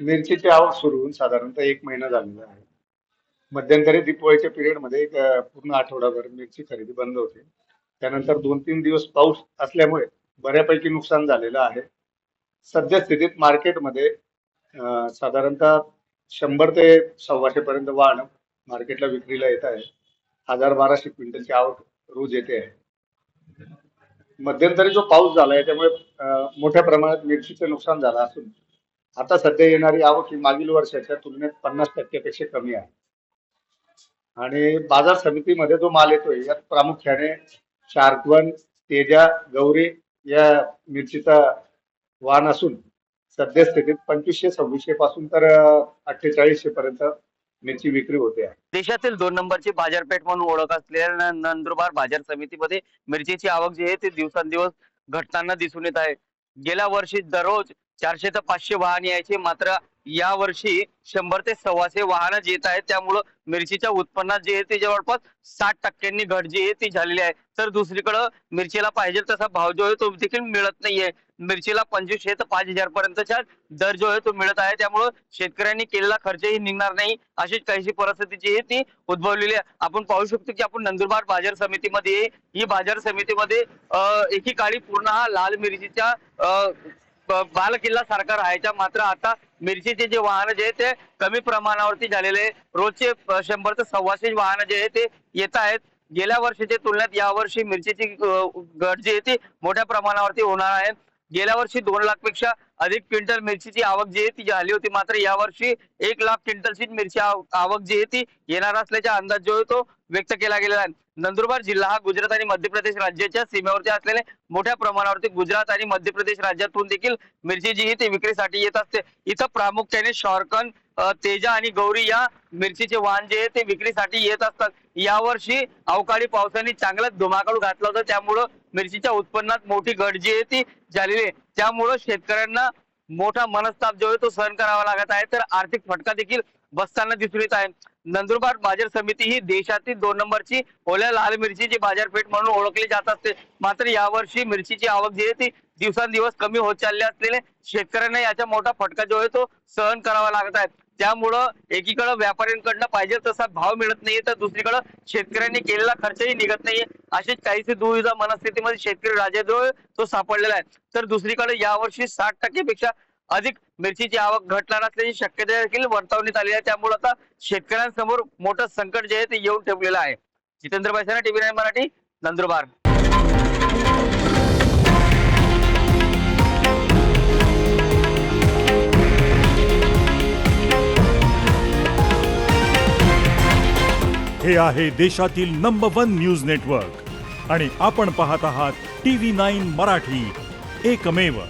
मिरचीची आवक सुरू होऊन साधारणतः एक महिना झालेला आहे. मध्यंतरी दीपावलीच्या पिरियडमध्ये एक अं, पूर्ण आठवडाभर मिरची खरेदी बंद होती. त्यानंतर दोन तीन दिवस पाऊस असल्यामुळे बऱ्यापैकी नुकसान झालेलं आहे. सध्या स्थितीत मार्केटमध्ये अं, साधारणतः शंभर ते सव्वाशे पर्यंत वाण मार्केटला विक्रीला येत आहे. हजार बाराशे क्विंटलची आवक रोज येते आहे. मध्यंतरी जो पाऊस झाला आहे त्यामुळे अं, मोठ्या प्रमाणात मिरचीचं नुकसान झालं असून आता सध्या येणारी आवक ही मागील वर्षाच्या तुलनेत पन्नास टक्क्यापेक्षा कमी आहे. आणि बाजार समितीमध्ये जो माल येतोय यात प्रामुख्याने शार्कवन तेजा गौरी या मिरचीचा वाण असून सध्या स्थितीत पंचवीसशे सव्वीसशे पासून तर अठ्ठेचाळीसशे पर्यंत मिरची विक्री होते. आहे देशातील दोन नंबरची बाजारपेठ म्हणून ओळख असलेल्या नंदुरबार बाजार समितीमध्ये मिरचीची आवक जी आहे ती दिवसेंदिवस घटताना दिसून येत आहे. गेल्या वर्षी दररोज चारशे ते पाचशे वाहन यायचे. मात्र या वर्षी शंभर ते सव्वाशे वाहनं येत आहेत. त्यामुळं मिरचीच्या उत्पन्नात जे आहे ते जवळपास साठ टक्क्यांनी घट जी आहे ती झालेली आहे. तर दुसरीकडं मिरचीला पाहिजे तसा भाव जो आहे तो देखील मिळत नाहीये. मिरचीला पंचवीसशे ते पाच हजार पर्यंतच्या दर जो आहे तो मिळत आहे. त्यामुळं शेतकऱ्यांनी केलेला खर्चही निघणार नाही. अशीच काहीशी परिस्थिती जी आहे ती उद्भवलेली आहे. आपण पाहू शकतो की आपण नंदुरबार बाजार समितीमध्ये ही बाजार समितीमध्ये अं, एकीकाळी पूर्ण हा लाल मिरचीच्या अं, बाल किल्ला सारखा राहायचा मात्र आता मिरचीचे जे वाहन जे आहे ते कमी प्रमाणावरती झालेले रोजचे शंभर ते सव्वाशे वाहन जे आहे ते येत आहेत. गेल्या वर्षीच्या तुलनेत यावर्षी मिरचीची घट जी आहे ती मोठ्या प्रमाणावरती होणार आहे. गेल्या वर्षी दोन लाखपेक्षा अधिक क्विंटल मिरचीची आवक जी आहे ती झाली होती. मात्र यावर्षी एक लाख क्विंटलची मिरची आव- आवक जी आहे ती येणार असल्याचा अंदाज जो आहे तो व्यक्त केला गेलेला आहे. नंदुरबार जिल्हा हा गुजरात आणि मध्य प्रदेश राज्याच्या सीमेवरती असलेले मोठ्या प्रमाणावरती गुजरात आणि मध्य प्रदेश राज्यातून देखील मिरची जी ही ती विक्रीसाठी येत असते. इथं प्रामुख्याने शॉर्कन तेजा आणि गौरी या मिरचीचे वाहन जे आहे ते विक्रीसाठी येत असतात. यावर्षी अवकाळी पावसाने चांगलाच धुमाकाळू घातला होता. त्यामुळं मिरचीच्या उत्पन्नात मोठी घट जी आहे ती झालेली आहे. त्यामुळं शेतकऱ्यांना मोठा मनस्ताप जो आहे तो सहन करावा लागत आहे. तर आर्थिक फटका देखील बसताना दिसून येत आहे. नंदुरबार बाजार समिती ही देशातील दोन नंबरची ओल्या लाल मिरचीची बाजारपेठ म्हणून ओळखली जात असते. मात्र यावर्षी मिरचीची आवक जी आहे ती दिवसांदिवस कमी होत चालली असलेले शेतकऱ्यांना याचा मोठा फटका जो आहे तो सहन करावा लागत आहे. त्यामुळं एकीकडं व्यापाऱ्यांकडनं पाहिजे तसा भाव मिळत नाहीये तर दुसरीकडं शेतकऱ्यांनी केलेला खर्चही निघत नाहीये अशीच काहीशी दुविधा मनस्थितीमध्ये शेतकरी राजा जो तो सापडलेला आहे. तर दुसरीकडे यावर्षी साठ टक्केपेक्षा अधिक मिरचीची आवक घटणार असल्याची शक्यता देखील वर्तवण्यात आली आहे. त्यामुळे आता शेतकऱ्यांसमोर मोठं संकट जे आहे ते येऊन ठेवलेलं आहे. Jitendra Baisana TV nine Marathi Nandurbar. हे आहे देशातील नंबर वन न्यूज नेटवर्क आणि आपण पाहत आहात टी व्ही नाईन मराठी. एकमेव